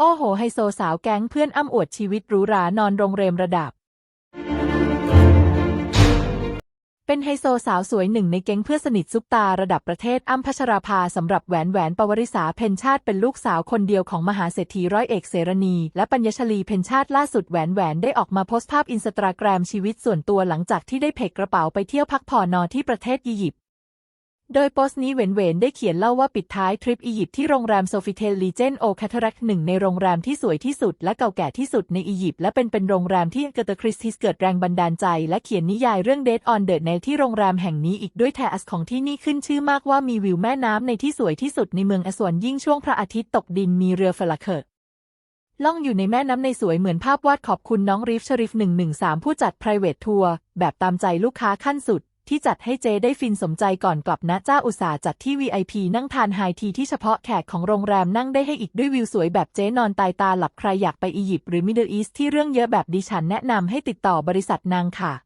โอ้โหไฮโซสาวแก๊งเพื่อนอ้ำอวดชีวิตหรูหรานอนโรงแรมระดับ เป็นไฮโซสาวสวยหนึ่งในแก๊งเพื่อนสนิทซุปตาระดับประเทศอ้ำพัชราภาสำหรับแหวนแหวนปวริษาเพนชาติเป็นลูกสาวคนเดียวของมหาเศรษฐีร้อยเอกเสรณี และปัญญชลีเพนชาติล่าสุดแหวนแหวนได้ออกมาโพสต์ภาพอินสตาแกรมชีวิตส่วนตัวหลังจากที่ได้เพกกระเป๋าไปเที่ยวพักผ่อนนอนที่ประเทศอียิปต์ โดยโพสต์นี้เหวนเหวนได้เขียนเล่าว่าปิดท้ายทริปอียิปต์ที่โรงแรมโซฟิเทลลีเจนโอคาทรักหนึ่งในโรงแรมที่สวยที่สุดและเก่าแก่ที่สุดในอียิปต์และเป็นเป็นโรงแรมที่เกเตอร์คริสติสเกิดแรงบันดาลใจ และเขียนนิยายเรื่อง Dead on the Nile ที่โรงแรมแห่งนี้อีกด้วยแทอัสของที่นี่ขึ้นชื่อมากว่ามีวิวแม่น้ำในที่สวยที่สุดในเมืองอสวนยิ่งช่วงพระอาทิตย์ตกดินมีเรือฟลาเคิร์ล่องอยู่ในแม่น้ำในสวยเหมือนภาพวาดขอบคุณน้องริฟชริฟ 113 ผู้จัด private ทัวร์แบบตามใจลูกค้าขั้นสุด ที่จัดให้เจได้ฟินสมใจก่อนกลับนะเจ้าอุตสาห์จัดที่ VIP นั่งทานไฮทีที่เฉพาะแขกของโรงแรมนั่งได้ให้อีกด้วยวิวสวยแบบเจนอนตายตาหลับใครอยากไปอียิปต์หรือมิดเดิลอีสที่เรื่องเยอะแบบดิฉันแนะนำให้ติดต่อบริษัทนางค่ะ